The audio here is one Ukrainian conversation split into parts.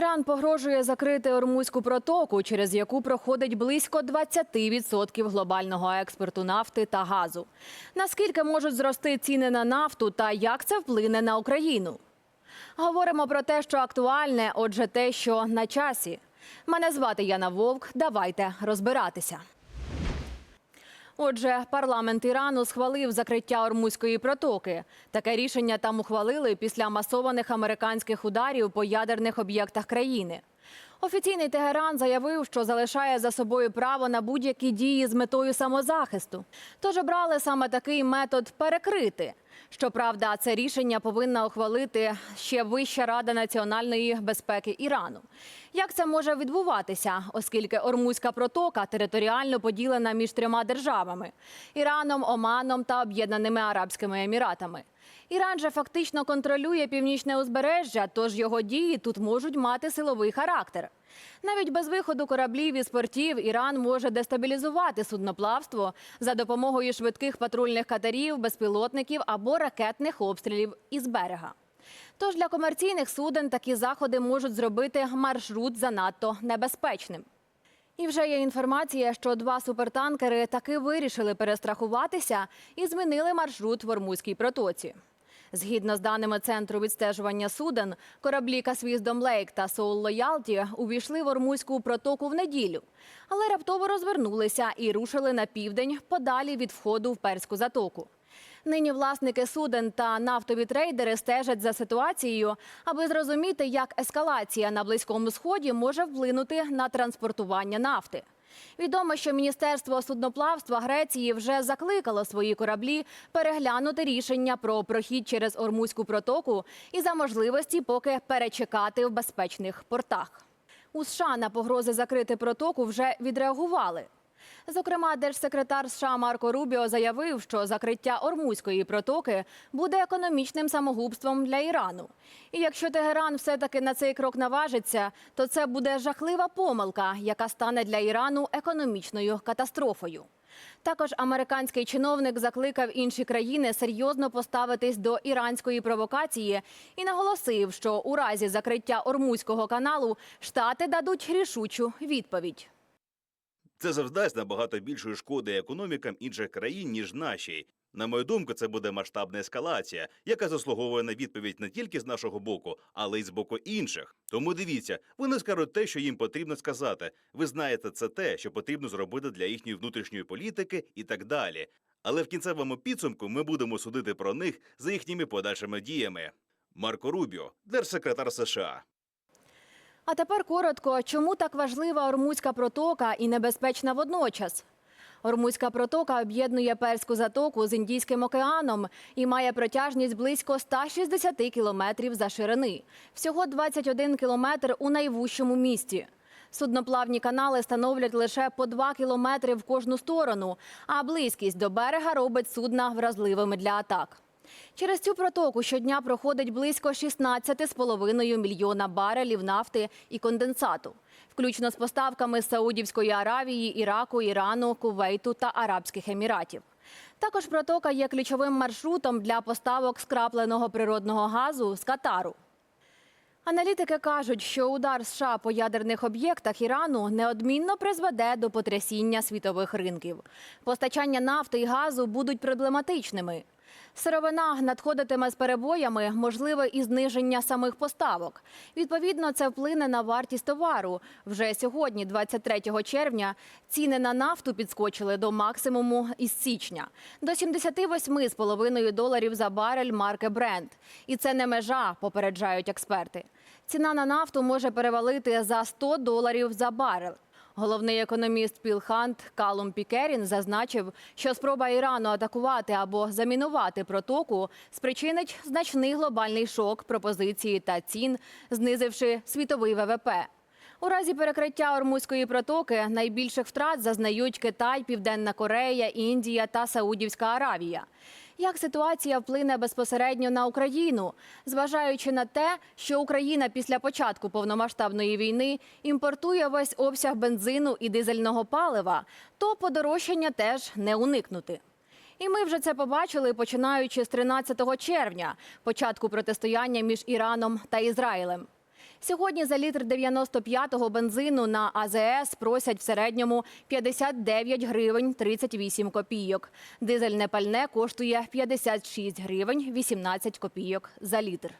Іран погрожує закрити Ормузьку протоку, через яку проходить близько 20% глобального експорту нафти та газу. Наскільки можуть зрости ціни на нафту та як це вплине на Україну? Говоримо про те, що актуальне, отже, те, що на часі. Мене звати Яна Вовк. Давайте розбиратися. Отже, парламент Ірану схвалив закриття Ормузької протоки. Таке рішення там ухвалили після масованих американських ударів по ядерних об'єктах країни. Офіційний Тегеран заявив, що залишає за собою право на будь-які дії з метою самозахисту. Тож обрали саме такий метод перекрити. Щоправда, це рішення повинна ухвалити ще Вища рада національної безпеки Ірану. Як це може відбуватися, оскільки Ормузька протока територіально поділена між трьома державами Іраном, Оманом та Об'єднаними Арабськими Еміратами. Іран же фактично контролює північне узбережжя, тож його дії тут можуть мати силовий характер. Навіть без виходу кораблів із портів Іран може дестабілізувати судноплавство за допомогою швидких патрульних катерів, безпілотників або ракетних обстрілів із берега. Тож для комерційних суден такі заходи можуть зробити маршрут занадто небезпечним. І вже є інформація, що два супертанкери таки вирішили перестрахуватися і змінили маршрут в Ормузькій протоці. Згідно з даними центру відстежування суден, кораблі Касвіздом Лейк та Соул Лоялті увійшли в Ормузьку протоку в неділю, але раптово розвернулися і рушили на південь подалі від входу в Перську затоку. Нині власники суден та нафтові трейдери стежать за ситуацією, аби зрозуміти, як ескалація на близькому сході може вплинути на транспортування нафти. Відомо, що Міністерство судноплавства Греції вже закликало свої кораблі переглянути рішення про прохід через Ормузьку протоку і за можливості поки перечекати в безпечних портах. У США на погрози закрити протоку вже відреагували. Зокрема, держсекретар США Марко Рубіо заявив, що закриття Ормузької протоки буде економічним самогубством для Ірану. І якщо Тегеран все-таки на цей крок наважиться, то це буде жахлива помилка, яка стане для Ірану економічною катастрофою. Також американський чиновник закликав інші країни серйозно поставитись до іранської провокації і наголосив, що у разі закриття Ормузького каналу штати дадуть рішучу відповідь. Це завдасть набагато більшої шкоди економікам інших країн, ніж нашій. На мою думку, це буде масштабна ескалація, яка заслуговує на відповідь не тільки з нашого боку, але й з боку інших. Тому дивіться, вони скажуть те, що їм потрібно сказати. Ви знаєте, це те, що потрібно зробити для їхньої внутрішньої політики і так далі. Але в кінцевому підсумку ми будемо судити про них за їхніми подальшими діями. Марко Рубіо, держсекретар США. А тепер коротко, чому так важлива Ормузька протока і небезпечна водночас? Ормузька протока об'єднує Перську затоку з Індійським океаном і має протяжність близько 160 кілометрів за ширини. Всього 21 кілометр у найвужчому місті. Судноплавні канали становлять лише по 2 кілометри в кожну сторону, а близькість до берега робить судна вразливими для атак. Через цю протоку щодня проходить близько 16,5 мільйона барелів нафти і конденсату, включно з поставками з Саудівської Аравії, Іраку, Ірану, Кувейту та Арабських Еміратів. Також протока є ключовим маршрутом для поставок скрапленого природного газу з Катару. Аналітики кажуть, що удар США по ядерних об'єктах Ірану неодмінно призведе до потрясіння світових ринків. Постачання нафти і газу будуть проблематичними. Сировина надходитиме з перебоями, можливе і зниження самих поставок. Відповідно, це вплине на вартість товару. Вже сьогодні, 23 червня, ціни на нафту підскочили до максимуму із січня до 78,5 доларів за барель марки Brent. І це не межа, попереджають експерти. Ціна на нафту може перевалити за 100 доларів за барель. Головний економіст Пілхант Калум Пікерін зазначив, що спроба Ірану атакувати або замінувати протоку спричинить значний глобальний шок пропозиції та цін, знизивши світовий ВВП. У разі перекриття Ормузької протоки найбільших втрат зазнають Китай, Південна Корея, Індія та Саудівська Аравія. Як ситуація вплине безпосередньо на Україну, зважаючи на те, що Україна після початку повномасштабної війни імпортує весь обсяг бензину і дизельного палива, то подорожчання теж не уникнути. І ми вже це побачили, починаючи з 13 червня, початку протистояння між Іраном та Ізраїлем. Сьогодні за літр 95-го бензину на АЗС просять в середньому 59 гривень 38 копійок. Дизельне пальне коштує 56 гривень 18 копійок за літр.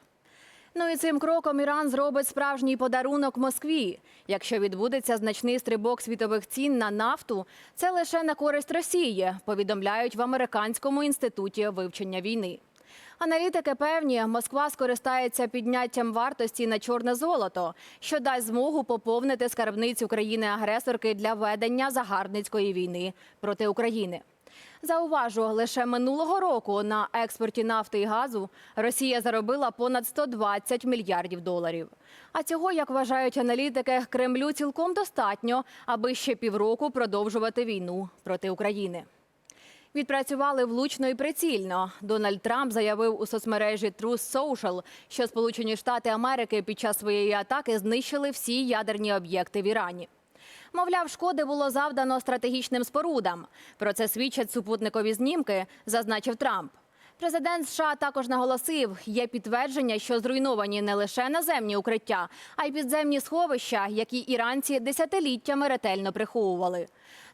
Ну і цим кроком Іран зробить справжній подарунок Москві. Якщо відбудеться значний стрибок світових цін на нафту, це лише на користь Росії, повідомляють в американському інституті вивчення війни. Аналітики певні, Москва скористається підняттям вартості на чорне золото, що дасть змогу поповнити скарбницю країни-агресорки для ведення загарбницької війни проти України. Зауважу, лише минулого року на експорті нафти і газу Росія заробила понад 120 мільярдів доларів. А цього, як вважають аналітики, Кремлю цілком достатньо, аби ще півроку продовжувати війну проти України. Відпрацювали влучно і прицільно. Дональд Трамп заявив у соцмережі Truth Social, що Сполучені Штати Америки під час своєї атаки знищили всі ядерні об'єкти в Ірані. Мовляв, шкоди було завдано стратегічним спорудам. Про це свідчать супутникові знімки, зазначив Трамп. Президент США також наголосив, є підтвердження, що зруйновані не лише наземні укриття, а й підземні сховища, які іранці десятиліттями ретельно приховували.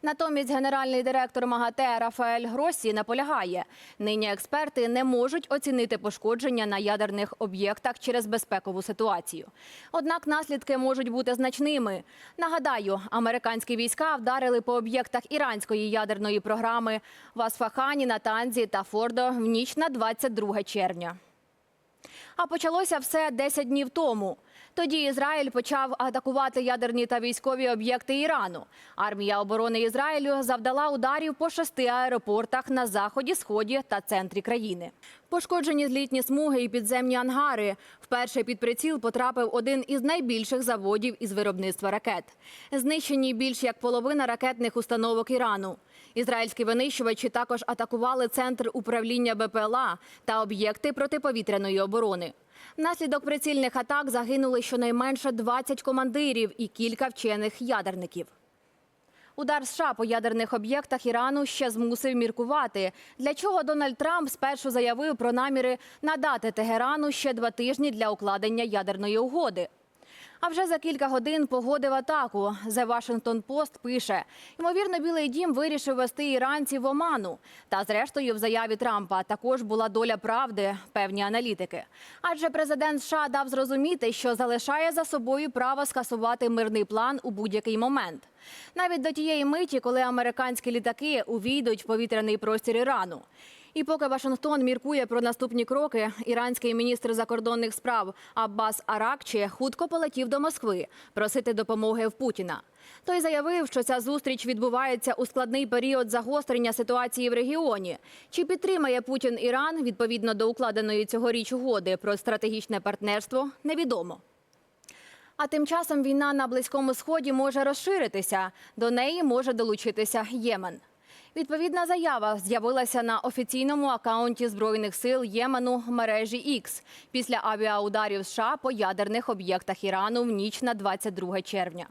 Натомість генеральний директор МАГАТЕ Рафаель Гросі наполягає, нині експерти не можуть оцінити пошкодження на ядерних об'єктах через безпекову ситуацію. Однак наслідки можуть бути значними. Нагадаю, американські війська вдарили по об'єктах іранської ядерної програми в Асфахані, Натанзі та Фордо в ніч на 22 червня. А почалося все 10 днів тому. Тоді Ізраїль почав атакувати ядерні та військові об'єкти Ірану. Армія оборони Ізраїлю завдала ударів по шести аеропортах на заході, сході та центрі країни. Пошкоджені злітні смуги і підземні ангари. Вперше під приціл потрапив один із найбільших заводів із виробництва ракет. Знищені більш як половина ракетних установок Ірану. Ізраїльські винищувачі також атакували центр управління БПЛА та об'єкти протиповітряної оборони. Внаслідок прицільних атак загинули щонайменше 20 командирів і кілька вчених ядерників. Удар США по ядерних об'єктах Ірану ще змусив міркувати, для чого Дональд Трамп спершу заявив про наміри надати Тегерану ще два тижні для укладення ядерної угоди. А вже за кілька годин погодив атаку. The Washington Post пише, ймовірно, Білий Дім вирішив вести іранців в оману. Та зрештою, в заяві Трампа також була доля правди, певні аналітики. Адже президент США дав зрозуміти, що залишає за собою право скасувати мирний план у будь-який момент. Навіть до тієї миті, коли американські літаки увійдуть в повітряний простір Ірану. І поки Вашингтон міркує про наступні кроки, іранський міністр закордонних справ Аббас Аракчі хутко полетів до Москви просити допомоги в Путіна. Той заявив, що ця зустріч відбувається у складний період загострення ситуації в регіоні. Чи підтримає Путін Іран відповідно до укладеної цьогоріч угоди про стратегічне партнерство, невідомо. А тим часом війна на Близькому Сході може розширитися. До неї може долучитися Ємен. Відповідна заява з'явилася на офіційному акаунті збройних сил Ємену мережі X після авіаударів США по ядерних об'єктах Ірану в ніч на 22 червня.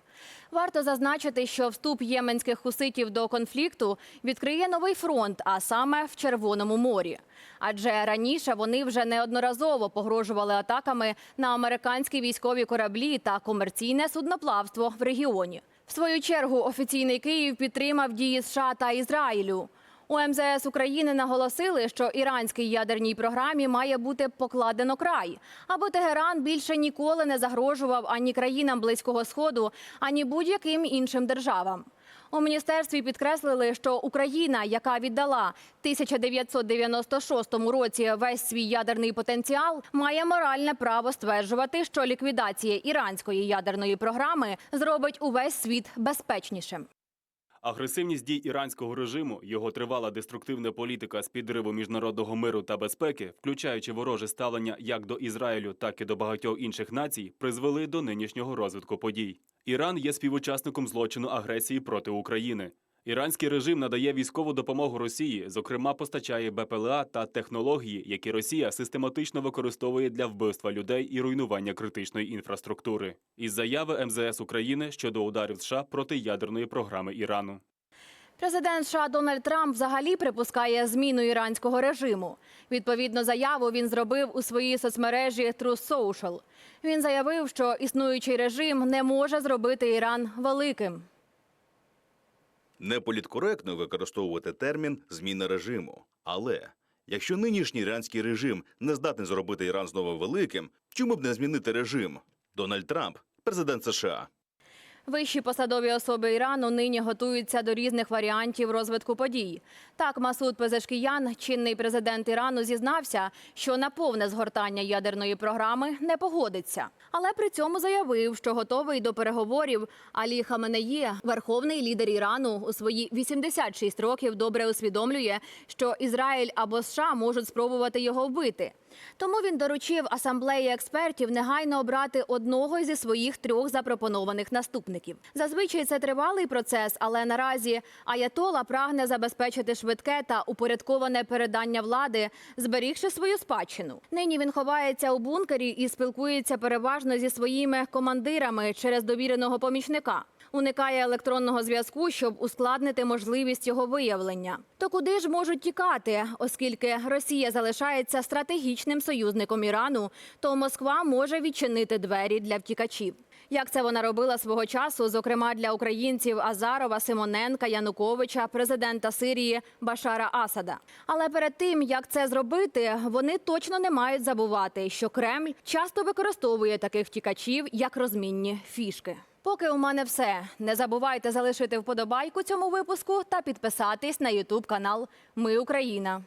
Варто зазначити, що вступ єменських хуситів до конфлікту відкриє новий фронт, а саме в Червоному морі. Адже раніше вони вже неодноразово погрожували атаками на американські військові кораблі та комерційне судноплавство в регіоні. В свою чергу офіційний Київ підтримав дії США та Ізраїлю. У МЗС України наголосили, що іранській ядерній програмі має бути покладено край, аби Тегеран більше ніколи не загрожував ані країнам Близького Сходу, ані будь-яким іншим державам. У міністерстві підкреслили, що Україна, яка віддала 1996 році весь свій ядерний потенціал, має моральне право стверджувати, що ліквідація іранської ядерної програми зробить увесь світ безпечнішим. Агресивність дій іранського режиму, його тривала деструктивна політика з підриву міжнародного миру та безпеки, включаючи вороже ставлення як до Ізраїлю, так і до багатьох інших націй, призвели до нинішнього розвитку подій. Іран є співучасником злочину агресії проти України. Іранський режим надає військову допомогу Росії, зокрема постачає БПЛА та технології, які Росія систематично використовує для вбивства людей і руйнування критичної інфраструктури. Із заяви МЗС України щодо ударів США проти ядерної програми Ірану. Президент США Дональд Трамп взагалі припускає зміну іранського режиму. Відповідну заяву він зробив у своїй соцмережі Truth Social. Він заявив, що існуючий режим не може зробити Іран великим. Неполіткоректно використовувати термін зміна режиму. Але якщо нинішній іранський режим не здатний зробити Іран знову великим, чому б не змінити режим? Дональд Трамп, президент США. Вищі посадові особи Ірану нині готуються до різних варіантів розвитку подій. Так, Масуд Пезешкіян, чинний президент Ірану, зізнався, що на повне згортання ядерної програми не погодиться. Але при цьому заявив, що готовий до переговорів. Алі Хаменеї, верховний лідер Ірану, у свої 86 років добре усвідомлює, що Ізраїль або США можуть спробувати його вбити. Тому він доручив асамблеї експертів негайно обрати одного зі своїх трьох запропонованих наступників. Зазвичай це тривалий процес, але наразі Аятола прагне забезпечити швидке та упорядковане передання влади, зберігши свою спадщину. Нині він ховається у бункері і спілкується переважно зі своїми командирами через довіреного помічника. Уникає електронного зв'язку, щоб ускладнити можливість його виявлення. То куди ж можуть тікати, оскільки Росія залишається стратегічним союзником Ірану, то Москва може відчинити двері для втікачів. Як це вона робила свого часу, зокрема для українців Азарова, Симоненка, Януковича, президента Сирії Башара Асада. Але перед тим як це зробити, вони точно не мають забувати, що Кремль часто використовує таких втікачів як розмінні фішки. Поки у мене все. Не забувайте залишити вподобайку цьому випуску та підписатись на Ютуб канал Ми Україна.